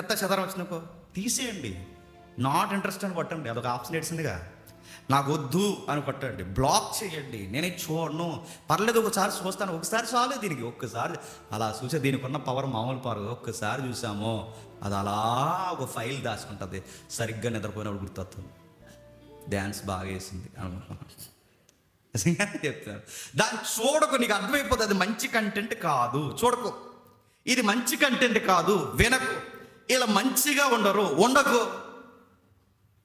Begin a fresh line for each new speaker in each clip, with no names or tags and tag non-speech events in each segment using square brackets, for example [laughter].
చెత్త చెదరం వచ్చినకో తీసేయండి. Not interest అని కొట్టండి. అదొక ఆప్షన్ ఇచ్చిందిగా నాకు వద్దు అని కొట్టండి. బ్లాక్ చేయండి. నేనే చూడను పర్లేదు ఒకసారి చూస్తాను. ఒకసారి చాలు దీనికి. ఒక్కసారి అలా చూసే దీనికి ఉన్న పవర్ మామూలు పవర్ ఒక్కసారి చూసామో. అది అలా ఒక ఫైల్ దాచుకుంటుంది. సరిగ్గా నిద్రపోయినప్పుడు గుర్తొస్తుంది. డ్యాన్స్ బాగా వేసింది. అనుకుంటున్నాను చెప్తాను దాన్ని చూడకు. నీకు అర్థమైపోతుంది. అది మంచి కంటెంట్ కాదు. చూడకు. ఇది మంచి కంటెంట్ కాదు. వినకు. ఇలా మంచిగా ఉండరు ఉండకు.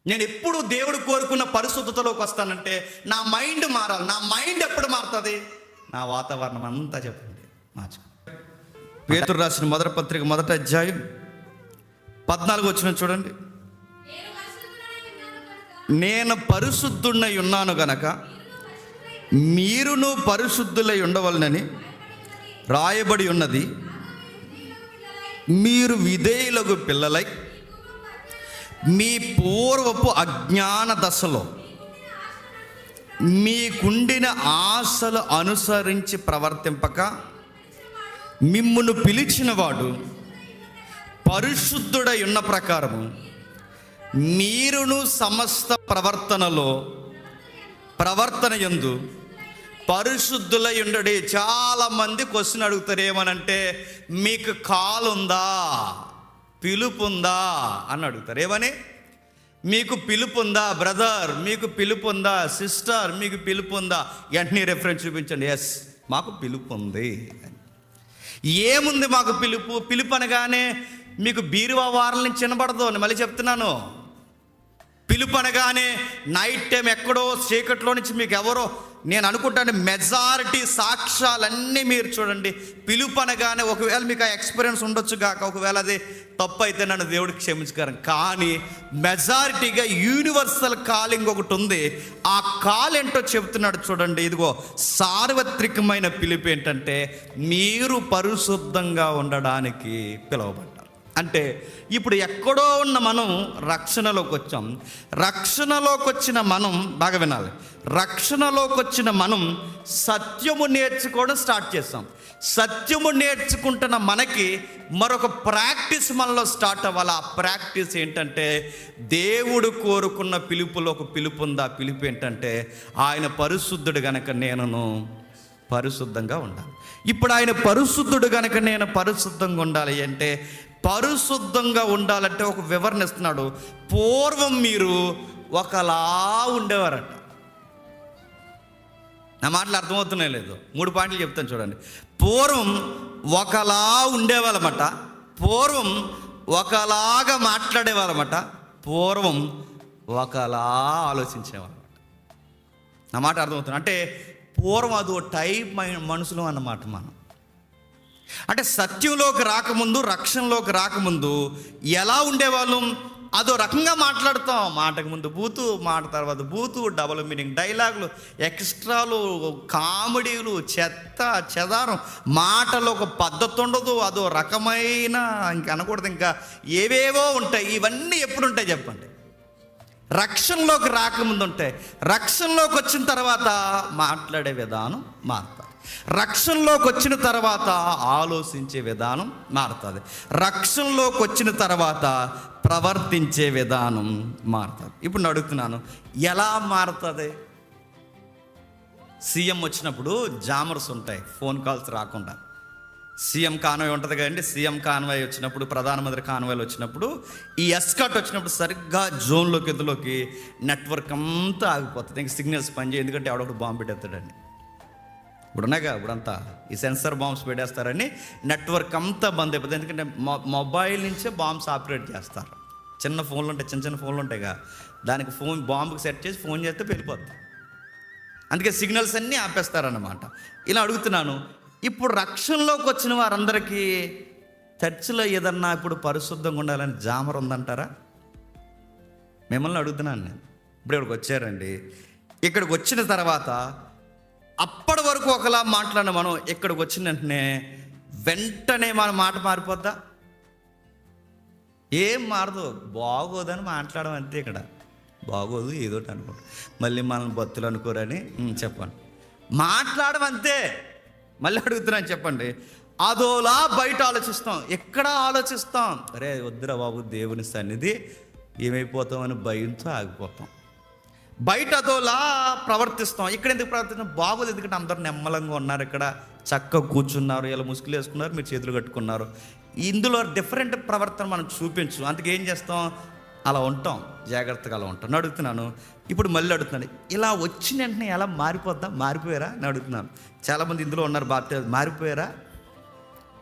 నేను ఎప్పుడు దేవుడు కోరుకున్న పరిశుద్ధతలోకి వస్తానంటే నా మైండ్ మారాలి. నా మైండ్ ఎప్పుడు మారుతుంది? నా వాతావరణం అంతా చెప్పండి. మార్చు పేతురు రాసిన మొదటి పత్రిక మొదటి అధ్యాయం పద్నాలుగు వచ్చిన చూడండి. నేను పరిశుద్ధున్నై ఉన్నాను గనక మీరును పరిశుద్ధులై ఉండవలనని రాయబడి ఉన్నది. మీరు విధేయులకు పిల్లలై మీ పూర్వపు అజ్ఞాన దశలో మీకుండిన ఆశలు అనుసరించి ప్రవర్తింపక మిమ్మును పిలిచినవాడు పరిశుద్ధుడై ఉన్న ప్రకారము మీరును సమస్త ప్రవర్తనలో ప్రవర్తన ఎందు పరిశుద్ధులై ఉండడు చాలా మంది క్వశ్చన్ అడుగుతారు ఏమనంటే మీకు కాలుందా? ఉందా పిలుపు ఉందా అని అడుగుతారు. ఏమని? మీకు పిలుపు ఉందా బ్రదర్? మీకు పిలుపు ఉందా సిస్టర్? మీకు పిలుపు ఉందా వెంటనే రెఫరెన్స్ చూపించండి. ఎస్ మాకు పిలుపు ఉంది ఏముంది మాకు పిలుపు? పిలుపు అనగానే మీకు బీరువా వారల నుంచి వినబడదు అని మళ్ళీ చెప్తున్నాను. పిలుపు అనగానే నైట్ టైం ఎక్కడో చీకట్లో నుంచి మీకు ఎవరో నేను అనుకుంటాను మెజారిటీ సాక్ష్యాలన్నీ మీరు చూడండి. పిలుపు అనగానే ఒకవేళ మీకు ఆ ఎక్స్పీరియన్స్ ఉండొచ్చు కాక ఒకవేళ అది తప్పు అయితే నన్ను దేవుడికి క్షమించగలను కానీ మెజారిటీగా యూనివర్సల్ కాలింగ్ ఒకటి ఉంది. ఆ కాల్ ఏంటో చెప్తున్నాడు చూడండి. ఇదిగో సార్వత్రికమైన పిలుపు ఏంటంటే మీరు పరిశుద్ధంగా ఉండడానికి పిలువబడ్డారు. అంటే ఇప్పుడు ఎక్కడో ఉన్న మనం రక్షణలోకి వచ్చాం రక్షణలోకి వచ్చిన మనం బాగా వినాలి. రక్షణలోకి వచ్చిన మనం సత్యము నేర్చుకోవడం స్టార్ట్ చేస్తాం. సత్యము నేర్చుకుంటున్న మనకి మరొక ప్రాక్టీస్ మనలో స్టార్ట్ అవ్వాలి. ఆ ప్రాక్టీస్ ఏంటంటే దేవుడు కోరుకున్న పిలుపులో ఒక పిలుపు ఉంది. ఆ పిలుపు ఏంటంటే ఆయన పరిశుద్ధుడు గనక నేనును పరిశుద్ధంగా ఉండాలి. ఇప్పుడు ఆయన పరిశుద్ధుడు గనక నేను పరిశుద్ధంగా ఉండాలి అంటే పరిశుద్ధంగా ఉండాలంటే ఒక వివరణ ఇస్తున్నాడు. పూర్వం మీరు ఒకలా ఉండేవారట. నా మాటలు అర్థమవుతున్నాయి లేదు? మూడు పాయింట్లు చెప్తాను చూడండి. పూర్వం ఒకలా ఉండేవాళ్ళమాట. పూర్వం ఒకలాగా మాట్లాడేవాళ్ళమాట. పూర్వం ఒకలా ఆలోచించేవాళ్ళమాట. నా మాట అర్థమవుతుంది అంటే పూర్వం అది ఓ టైప్ మనుషులు అన్నమాట మనం. అంటే సత్యంలోకి రాకముందు రక్షణలోకి రాకముందు ఎలా ఉండేవాళ్ళం? అదో రకంగా మాట్లాడతాం. మాటకు ముందు బూతు మాట తర్వాత బూతు డబుల్ మీనింగ్ డైలాగులు ఎక్స్ట్రాలు కామెడీలు చెత్త చెదారం. మాటలు ఒక పద్ధతి ఉండదు. అదో రకమైన ఇంక అనకూడదు. ఇంకా ఏవేవో ఉంటాయి. ఇవన్నీ ఎప్పుడు ఉంటాయి చెప్పండి. రక్షణలోకి రాకముందు ఉంటాయి రక్షణలోకి వచ్చిన తర్వాత మాట్లాడే విధానం మారుతాం. రక్షణలోకి వచ్చిన తర్వాత ఆలోచించే విధానం మారుతుంది. రక్షణలోకి వచ్చిన తర్వాత ప్రవర్తించే విధానం మారుతుంది. ఇప్పుడు అడుగుతున్నాను ఎలా మారుతుంది? సీఎం వచ్చినప్పుడు జామర్స్ ఉంటాయి ఫోన్ కాల్స్ రాకుండా. సీఎం కాన్వాయ్ ఉంటుంది కదండి సీఎం కాన్వాయ్ వచ్చినప్పుడు ప్రధానమంత్రి కాన్వాయ్లు వచ్చినప్పుడు ఈ ఎస్కాట్ వచ్చినప్పుడు సరిగ్గా జోన్లోకి ఎదులోకి నెట్వర్క్ అంతా ఆగిపోతుంది. ఇంక సిగ్నల్స్ పనిచేయ ఎందుకంటే ఎవడొకటి బాంబు పెట్టేస్తాడండి. ఇప్పుడు ఉన్నాయిగా ఇప్పుడంతా ఈ సెన్సర్ బాంబ్స్ పెట్టేస్తారని నెట్వర్క్ అంతా బంద్ అయిపోతుంది. ఎందుకంటే మొ- మొబైల్ నుంచే బాంబ్స్ ఆపరేట్ చేస్తారు. చిన్న ఫోన్లు ఉంటాయి చిన్న చిన్న ఫోన్లు ఉంటాయిగా దానికి ఫోన్ బాంబుకి సెట్ చేసి ఫోన్ చేస్తే వెళ్ళిపోద్ది అందుకే సిగ్నల్స్ అన్నీ ఆపేస్తారన్నమాట. ఇలా అడుగుతున్నాను ఇప్పుడు రక్షణలోకి వచ్చిన వారందరికీ చర్చిలో ఏదన్నా ఇప్పుడు పరిశుద్ధంగా ఉండాలని జామర్ ఉందంటారా? మిమ్మల్ని అడుగుతున్నాను నేను. ఇప్పుడు ఇక్కడికి వచ్చారండి. ఇక్కడికి వచ్చిన తర్వాత అప్పటి వరకు ఒకలా మాట్లాడిన మనం ఇక్కడికి వచ్చిన వెంటనే వెంటనే మన మాట మారిపోద్దా? ఏం మారదు. బాగోదని మాట్లాడడం అంతే ఇక్కడ. బాగోదు ఏదో ఒకటి అనుకో మళ్ళీ మనం భక్తులు అనుకోరని చెప్పండి మాట్లాడడం అంతే. మళ్ళీ అడుగుతున్నాను చెప్పండి. అదోలా బయట ఆలోచిస్తాం. ఎక్కడ ఆలోచిస్తాం? అరే వద్దురా బాబు దేవుని సన్నిధి. ఏమైపోతామని భయంతో ఆగిపోతాం. బయట అదోలా ప్రవర్తిస్తాం. ఇక్కడ ఎందుకు ప్రవర్తిస్తాం? బాగోదు ఎందుకంటే అందరూ నెమ్మలంగా ఉన్నారు ఇక్కడ. చక్కగా కూర్చున్నారు ఇలా ముసుగులు వేసుకున్నారు మీరు చేతులు కట్టుకున్నారు. ఇందులో డిఫరెంట్ ప్రవర్తన మనం చూపించు. అందుకే ఏం చేస్తాం? అలా ఉంటాం. జాగ్రత్తగా అలా ఉంటాం. అడుగుతున్నాను. ఇప్పుడు మళ్ళీ అడుగుతున్నాను. ఇలా వచ్చిన వెంటనే ఎలా మారిపోద్దా? మారిపోయారా? అని అడుగుతున్నాను. చాలామంది ఇందులో ఉన్నారు బాప్తే మారిపోయారా?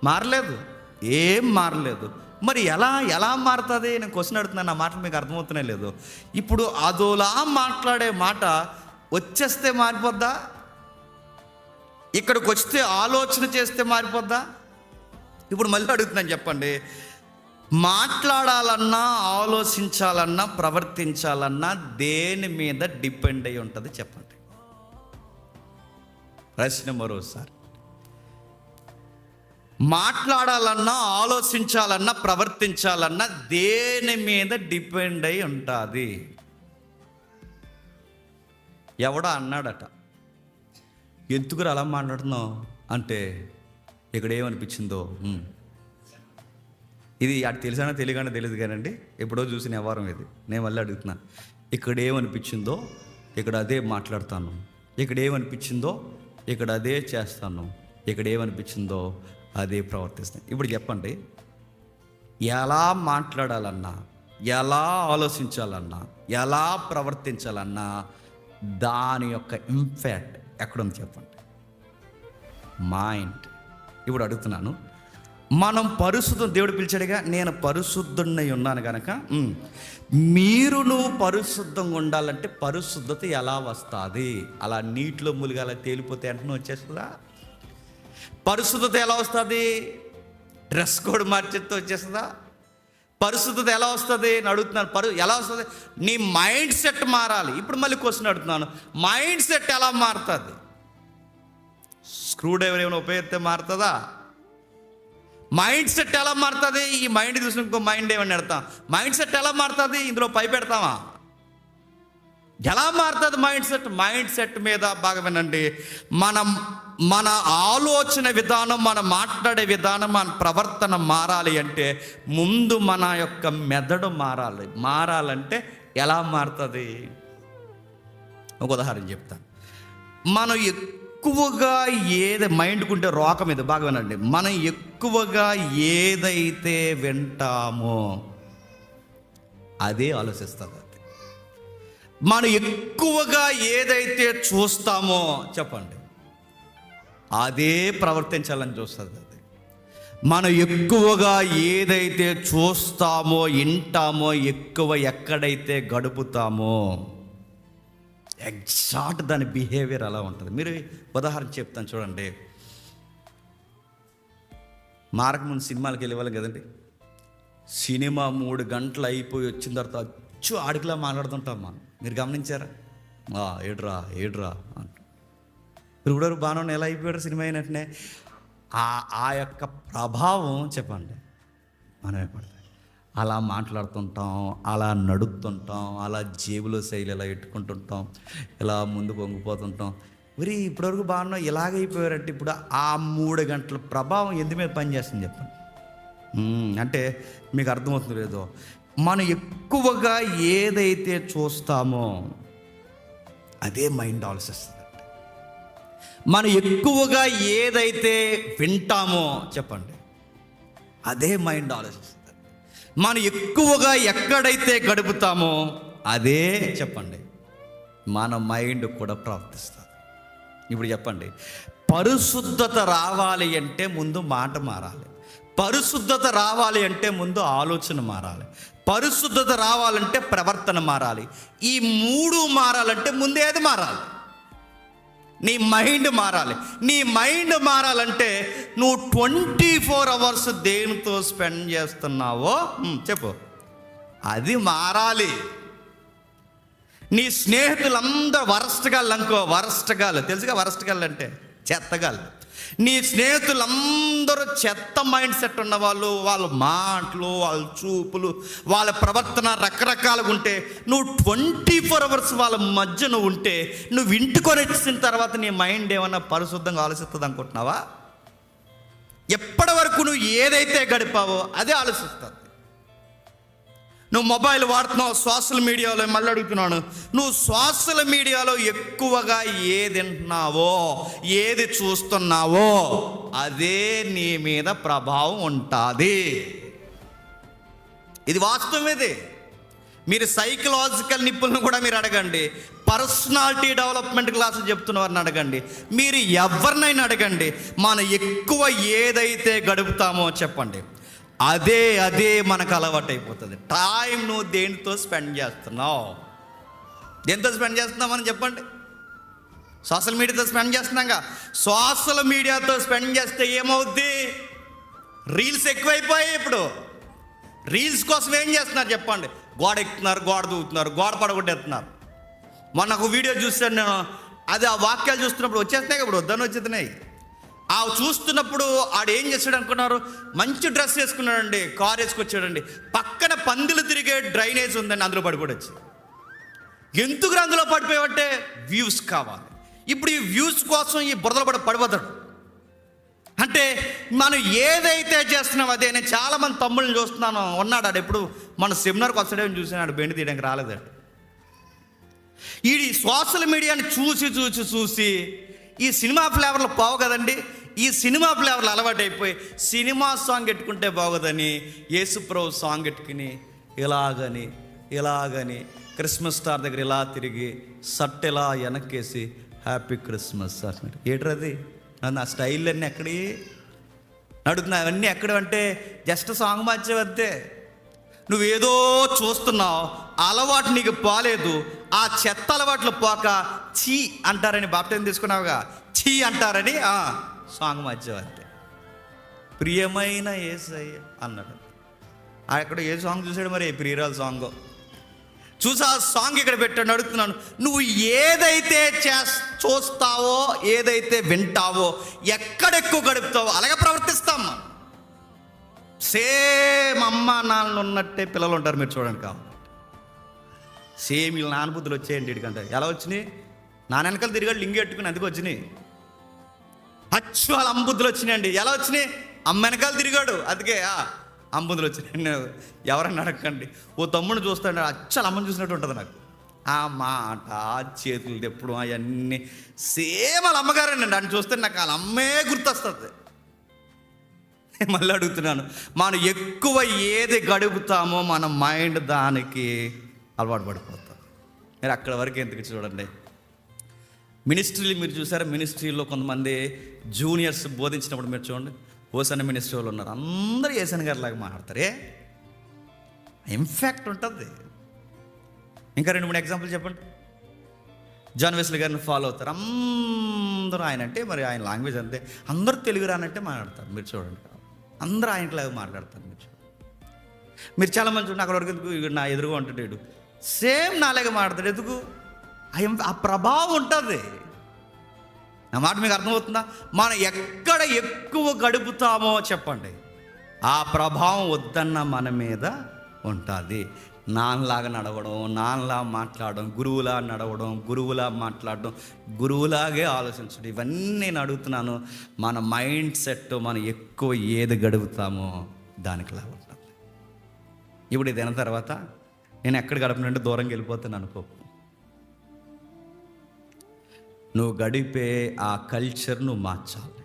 మారలేదు. ఏం మారలేదు. మరి ఎలా ఎలా మారుతుంది? నేను క్వశ్చన్ అడుగుతున్నాను నా మాటలు మీకు అర్థమవుతూనే లేదు. ఇప్పుడు అదోలా మాట్లాడే మాట వచ్చేస్తే మారిపోద్దా? ఇక్కడికి వస్తే ఆలోచన చేస్తే మారిపోద్దా? ఇప్పుడు మళ్ళీ అడుగుతున్నాను చెప్పండి. మాట్లాడాలన్నా ఆలోచించాలన్నా ప్రవర్తించాలన్నా దేని మీద డిపెండ్ అయి ఉంటుంది చెప్పండి. ప్రశ్న మరోసారి. మాట్లాడాలన్నా ఆలోచించాలన్నా ప్రవర్తించాలన్నా దేని మీద డిపెండ్ అయి ఉంటుంది? ఎవడో అన్నాడట. ఎందుకురా అలా మాట్లాడుతున్నావు? అంటే ఇక్కడ ఏమనిపించిందో? ఇది అటు తెలిసానో తెలియగానే తెలియదు కానండి. ఎప్పుడో చూసిన వ్యవహారం ఇది. నేను మళ్ళీ అడుగుతున్నా. ఇక్కడ ఏమనిపించిందో? ఇక్కడ అదే మాట్లాడతాను. ఇక్కడ ఏమనిపించిందో? ఇక్కడ అదే చేస్తాను. ఇక్కడ ఏమనిపించిందో? అదే ప్రవర్తిస్తాను ఇప్పుడు చెప్పండి. ఎలా మాట్లాడాలన్నా ఎలా ఆలోచించాలన్నా ఎలా ప్రవర్తించాలన్నా దాని యొక్క ఇంపాక్ట్ ఎక్కడుంది చెప్పండి. మైండ్. ఇప్పుడు అడుగుతున్నాను. మనం పరిశుద్ధం దేవుడు పిలిచాడుగా నేను పరిశుద్ధున్నై ఉన్నాను కనుక ఉమ్, మీరును పరిశుద్ధంగా ఉండాలంటే పరిశుద్ధత ఎలా వస్తుంది? అలా నీటిలో ములిగాల తేలిపోతే వెంటనే వచ్చేస్తుందా? పరిశుద్ధత ఎలా వస్తుంది? డ్రెస్ కోడ్ మార్చేస్తే వచ్చేస్తుందా? పరిశుద్ధత ఎలా వస్తుంది అని అడుగుతున్నాను. పరు ఎలా వస్తుంది? నీ మైండ్ సెట్ మారాలి. ఇప్పుడు మళ్ళీ క్వశ్చన్ అడుగుతున్నాను. మైండ్ సెట్ ఎలా మారుతుంది? స్క్రూ డ్రైవర్ ఏమైనా ఉపయోగిస్తే మారుతుందా? మైండ్ సెట్ ఎలా మారుతుంది? ఈ మైండ్ చూసిన ఇంకో మైండ్ ఏమని పెడతాం మైండ్ సెట్ ఎలా మారుతుంది? ఇందులో పై పెడతామా? ఎలా మారుతుంది మైండ్ సెట్? మైండ్ సెట్ మీద బాగా వినండి మనం మన ఆలోచన విధానం మన మాట్లాడే విధానం మన ప్రవర్తన మారాలి అంటే ముందు మన యొక్క మెదడు మారాలి. మారాలంటే ఎలా మారుతుంది? ఒక ఉదాహరణ చెప్తాను. మనం ఎక్కువగా ఏది మైండ్కుంటే రోకం ఇది బాగా వినండి. మనం ఎక్కువగా ఏదైతే వింటామో అదే ఆలోచిస్తుంది అది. మనం ఎక్కువగా ఏదైతే చూస్తామో చెప్పండి. అదే ప్రవర్తించాలని చూస్తుంది అది. మనం ఎక్కువగా ఏదైతే చూస్తామో వింటామో ఎక్కువ ఎక్కడైతే గడుపుతామో ఎగ్జాక్ట్ దాని బిహేవియర్ అలా ఉంటుంది. మీరు ఉదాహరణ చెప్తాను చూడండి. మారక ముందు సినిమాలకు వెళ్ళేవాళ్ళం కదండి. సినిమా మూడు గంటలు అయిపోయి వచ్చిన తర్వాత అచ్చు ఆడికిలా మాట్లాడుతుంటాం మనం. మీరు గమనించారా? ఏడ్రా ఏడ్రా అంట. ఇప్పుడు బాణం ఎలా అయిపోయాడు సినిమా అయినట్టునే. ఆ ఆ యొక్క ప్రభావం చెప్పండి. మనమే పడతాయి. అలా మాట్లాడుతుంటాం అలా నడుపుతుంటాం అలా జేబులో శైలి ఇలా పెట్టుకుంటుంటాం ఇలా ముందుకు వంగిపోతుంటాం మరి ఇప్పటివరకు బాగున్నాం ఇలాగైపోయారంటే ఇప్పుడు ఆ మూడు గంటల ప్రభావం ఎందు మీద పనిచేస్తుంది చెప్పండి. అంటే మీకు అర్థమవుతుంది లేదో. మనం ఎక్కువగా ఏదైతే చూస్తామో అదే మైండ్ ఆలోచిస్తుంది. మనం ఎక్కువగా ఏదైతే వింటామో చెప్పండి. అదే మైండ్ ఆలోచిస్తుంది. మనం ఎక్కువగా ఎక్కడైతే గడుపుతామో అదే చెప్పండి. మన మైండ్ కూడా ప్రవర్తిస్తుంది. ఇప్పుడు చెప్పండి. పరిశుద్ధత రావాలి అంటే ముందు మాట మారాలి. పరిశుద్ధత రావాలి అంటే ముందు ఆలోచన మారాలి. పరిశుద్ధత రావాలంటే ప్రవర్తన మారాలి. ఈ మూడు మారాలంటే ముందు ఏది మారాలి? నీ మైండ్ మారాలి. నీ మైండ్ మారాలంటే నువ్వు ట్వంటీ ఫోర్ అవర్స్ దేనితో స్పెండ్ చేస్తున్నావో చెప్పు. అది మారాలి. నీ స్నేహితులందరూ వరస్ట్గాళ్ళు అనుకో వరస్ట్గాళ్ళు తెలుసుగా వరస్ట్గాళ్ళు అంటే చెత్తగాళ్ళు నీ స్నేహితులందరూ చెత్త మైండ్ సెట్ ఉన్న వాళ్ళు వాళ్ళ మాటలు వాళ్ళ చూపులు వాళ్ళ ప్రవర్తన రకరకాలుగా ఉంటే నువ్వు ట్వంటీ ఫోర్ అవర్స్ వాళ్ళ మధ్య నువ్వు ఉంటే నువ్వు ఇంటికొని వచ్చిన తర్వాత నీ మైండ్ ఏమన్నా పరిశుద్ధంగా ఆలోచిస్తుంది అనుకుంటున్నావా? ఎప్పటి వరకు నువ్వు ఏదైతే గడిపావో అదే ఆలోచిస్తుంది. నువ్వు మొబైల్ వాడుతున్నావు సోషల్ మీడియాలో మళ్ళీ అడుగుతున్నాను నువ్వు సోషల్ మీడియాలో ఎక్కువగా ఏది వింటున్నావో ఏది చూస్తున్నావో అదే నీ మీద ప్రభావం ఉంటుంది. ఇది వాస్తవం ఇది. మీరు సైకలాజికల్ నిపుణులను కూడా మీరు అడగండి. పర్సనాలిటీ డెవలప్మెంట్ క్లాసులు చెప్తున్న వారిని అడగండి. మీరు ఎవరినైనా అడగండి. మనం ఎక్కువ ఏదైతే గడుపుతామో చెప్పండి. అదే అదే మనకు అలవాటు అయిపోతుంది టైం నువ్వు దేనితో స్పెండ్ చేస్తున్నావు? దేనితో స్పెండ్ చేస్తున్నావు అని చెప్పండి. సోషల్ మీడియాతో స్పెండ్ చేస్తున్నాగా. సోషల్ మీడియాతో స్పెండ్ చేస్తే ఏమవుద్ది? రీల్స్ ఎక్కువైపోయాయి ఇప్పుడు. రీల్స్ కోసం ఏం చేస్తున్నారు చెప్పండి. గోడ ఎక్కుతున్నారు గోడ దూకుతున్నారు గోడ పడగొట్టేస్తున్నారు. మొన్న ఒక వీడియో చూస్తాను నేను. అది ఆ వాక్యాలు చూస్తున్నప్పుడు వచ్చేస్తున్నాయి ఇప్పుడు వద్దని వచ్చేస్తున్నాయి ఆ చూస్తున్నప్పుడు ఆడు ఏం చేస్తాడు అనుకున్నారు? మంచి డ్రెస్ వేసుకున్నాడండి కార్ వేసుకొచ్చాడండి. పక్కన పందులు తిరిగే డ్రైనేజ్ ఉందండి అందులో పడిపోవచ్చు ఎందుకు అందులో పడిపోయావంటే వ్యూస్ కావాలి. ఇప్పుడు ఈ వ్యూస్ కోసం ఈ బురదలో పడి పడిపోతాడు. అంటే మనం ఏదైతే చేస్తున్నాం అదే. నేను చాలా మంది తమ్ముళ్ళని చూస్తున్నాను ఉన్నాడు ఆడు ఎప్పుడు. మన సెమినార్కి వస్తాడేమో చూసినాడు బెండి తీయడానికి రాలేదండి ఈ సోషల్ మీడియాని చూసి చూసి చూసి ఈ సినిమా ఫ్లేవర్లు పోవు కదండి. ఈ సినిమా ఫ్లేవర్లు అలవాటైపోయి సినిమా సాంగ్ పెట్టుకుంటే బాగోదని యేసుప్రభు సాంగ్ పెట్టుకుని ఇలాగని ఇలాగని క్రిస్మస్ స్టార్ దగ్గర ఇలా తిరిగి సట్ ఇలా వెనక్కేసి హ్యాపీ క్రిస్మస్ అంటున్నాడు. ఏట్రది నా స్టైల్ అన్నీ ఎక్కడి? నడుతున్నా అవన్నీ ఎక్కడ అంటే జస్ట్ సాంగ్ మార్చేవద్దే నువ్వేదో చూస్తున్నావు అలవాటు నీకు పోలేదు ఆ చెత్త అలవాట్లు పోక చీ అంటారని బాప్టైం తీసుకున్నావుగా. చీ అంటారని సాంగ్ సాంగ్ అంతే ప్రియమైన ఏసయ్య అన్నాడు. ఆ ఏ సాంగ్ చూసాడు మరి? ప్రియరాల సాంగ్. చూసి ఆ సాంగ్ ఇక్కడ పెట్టాడు అడుగుతున్నాను. నువ్వు ఏదైతే చేస్ చూస్తావో ఏదైతే వింటావో ఎక్కడెక్కువ గడుపుతావో అలాగే ప్రవర్తిస్తాం. సేమ్ అమ్మ నాన్నలు ఉన్నట్టే పిల్లలు ఉంటారు మీరు చూడండి కావాలి. సేమ్ వీళ్ళ నానబుద్ధులు వచ్చేయండి ఇడికంటే ఎలా వచ్చినాయి? నా వెనకాల తిరిగాడు లింగి పెట్టుకుని అందుకు వచ్చినాయి. అచ్చు వాళ్ళ అమ్మబుద్ధులు వచ్చినాయండి. ఎలా వచ్చినాయి? అమ్మ వెనకాల తిరిగాడు. అందుకే ఆ, వచ్చినాయి. నేను ఎవరన్నా అడగండి. ఓ తమ్ముడు చూస్తాడు. అచ్చలు అమ్మని చూసినట్టు ఉంటుంది నాకు. ఆ మాట ఆ చేతులు తెప్పుడు అవన్నీ. సేమ్ వాళ్ళ అమ్మగారేనండి. అని చూస్తే నాకు వాళ్ళ అమ్మే గుర్తొస్తుంది. మళ్ళీ అడుగుతున్నాను. మనం ఎక్కువ ఏది గడుపుతామో మన మైండ్ దానికి అలవాటు పడిపోతాం. మీరు అక్కడ వరకు ఎందుకు చూడండి. మినిస్ట్రీలు మీరు చూసారా? మినిస్ట్రీలో కొంతమంది జూనియర్స్ బోధించినప్పుడు మీరు చూడండి. ఓసన మినిస్ట్రీ వాళ్ళు ఉన్నారు. అందరూ ఏసన్ గారి లాగా మాట్లాడతారే. ఇంఫాక్ట్ ఉంటుంది? ఇంకా రెండు మూడు ఎగ్జాంపుల్ చెప్పండి. జాన్ వెస్లీ గారిని ఫాలో అవుతారు. అందరూ ఆయన అంటే మరి ఆయన లాంగ్వేజ్ అంతే. అందరూ తెలుగు రానంటే మాట్లాడతారు. మీరు చూడండి. అందరూ ఆయనలాగా మాట్లాడతారు. మీరు చూడండి. మీరు చాలా మంది చూడండి అక్కడ వరకు నా ఎదురుగా ఉంటాడు సేమ్ నాలాగే మాట్లాడతాడు. ఎందుకు? ఆ ఆ ప్రభావం ఉంటుంది. నా మాట మీకు అర్థమవుతుందా? మనం ఎక్కడ ఎక్కువ గడుపుతామో చెప్పండి. ఆ ప్రభావం వద్దన్న మన మీద ఉంటుంది. నాన్నలాగా నడవడం నాన్నలా మాట్లాడడం గురువులా నడవడం గురువులా మాట్లాడడం గురువులాగే ఆలోచించడం ఇవన్నీ నేను అడుగుతున్నాను. మన మైండ్ సెట్ మనం ఎక్కువ ఏది గడుపుతామో దానికి ఉంటుంది. ఇప్పుడు ఇది తర్వాత నేను ఎక్కడ గడపనంటే దూరంగా వెళ్ళిపోతాను అనుకో. నువ్వు గడిపే ఆ కల్చర్ నువ్వు మార్చాలి.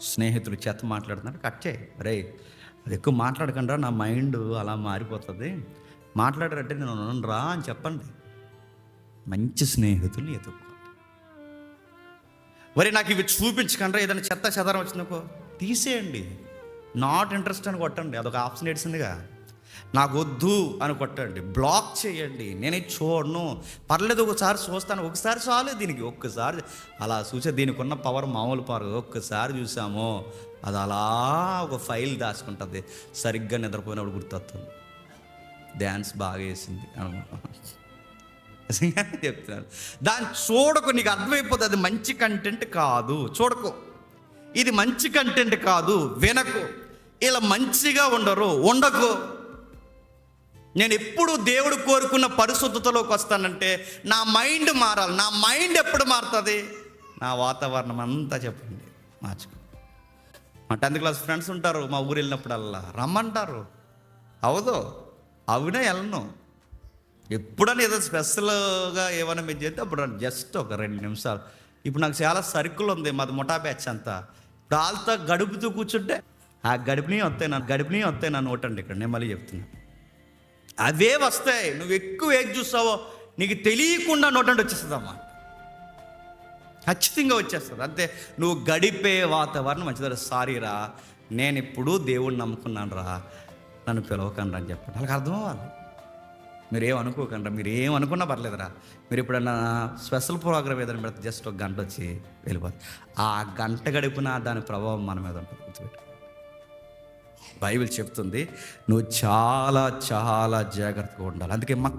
స్నేహితుడు చెత్త మాట్లాడుతున్నాడు కట్ చేయి. రే అది ఎక్కువ మాట్లాడకుండా నా మైండ్ అలా మారిపోతుంది. మాట్లాడారంటే నేను రా అని చెప్పండి. మంచి స్నేహితులు ఎదుర్కోండి మరి నాకు ఇవి చూపించకుండా ఏదైనా చెత్త చెదరం వచ్చిందనుకో. తీసేయండి. నాట్ ఇంట్రెస్ట్ అని కొట్టండి. అదొక ఆప్షన్ ఏడిసిందిగా నాకు వద్దు అని కొట్టండి. బ్లాక్ చేయండి. నేనే చూడను. పర్లేదు ఒకసారి చూస్తాను. ఒకసారి చాలు దీనికి. ఒక్కసారి అలా చూసే దీనికి ఉన్న పవర్ మామూలు పవర్ ఒక్కసారి చూసామో. అది అలా ఒక ఫైల్ దాచుకుంటుంది. సరిగ్గా నిద్రపోయినప్పుడు గుర్తొస్తుంది. డ్యాన్స్ బాగా వేసింది. నిజంగానే [laughs] చెప్తున్నాను. దాన్ని చూడకు. నీకు అర్థమైపోతుంది. అది మంచి కంటెంట్ కాదు. చూడకు. ఇది మంచి కంటెంట్ కాదు. వినకు. ఇలా మంచిగా ఉండరు. ఉండకు. నేను ఎప్పుడు దేవుడు కోరుకున్న పరిశుద్ధతలోకి వస్తానంటే నా మైండ్ మారాలి. నా మైండ్ ఎప్పుడు మారుతుంది? నా వాతావరణం అంతా చెప్పండి. మార్చుకో. మా టెన్త్ క్లాస్ ఫ్రెండ్స్ ఉంటారు మా ఊరు వెళ్ళినప్పుడల్లా. రమ్మంటారు. అవదు? అవునే వెళ్ళను ఎప్పుడైనా ఏదో స్పెషల్గా ఏమైనా మీరు చేస్తే అప్పుడు జస్ట్ ఒక రెండు నిమిషాలు. ఇప్పుడు నాకు చాలా సర్కిల్ ఉంది మాది ముఠా బ్యాచ్ అంతా. వాళ్ళతో గడుపుతూ కూర్చుంటే ఆ గడిపిని వస్తాయి నన్ను గడిపిని వస్తాయి నన్ను ఓటండి ఇక్కడ. నేను మళ్ళీ చెప్తున్నా. అవే వస్తాయి. నువ్వు ఎక్కువ ఏది చూస్తావో నీకు తెలియకుండా నోటండి వచ్చేస్తుందమ్మా ఖచ్చితంగా వచ్చేస్తుంది. అంతే. నువ్వు గడిపే వాతావరణం మంచిది సారీ రా. నేను ఇప్పుడు దేవుణ్ణి నమ్ముకున్నాను రా. నన్ను పిలవకండి అని చెప్పండి. వాళ్ళకి అర్థం అవ్వాలి. మీరు ఏం అనుకోకండి మీరు ఏం అనుకున్నా పర్లేదురా మీరు ఎప్పుడన్నా స్పెషల్ ప్రోగ్రామ్ ఏదైనా పెడితే జస్ట్ ఒక గంట వచ్చి వెళ్ళిపోతుంది ఆ గంట గడిపిన దాని ప్రభావం మన మీద ఉంటుంది. గుర్తుపెట్టు బైబిల్ చెప్తుంది. నువ్వు చాలా చాలా జాగ్రత్తగా ఉండాలి. అందుకే మా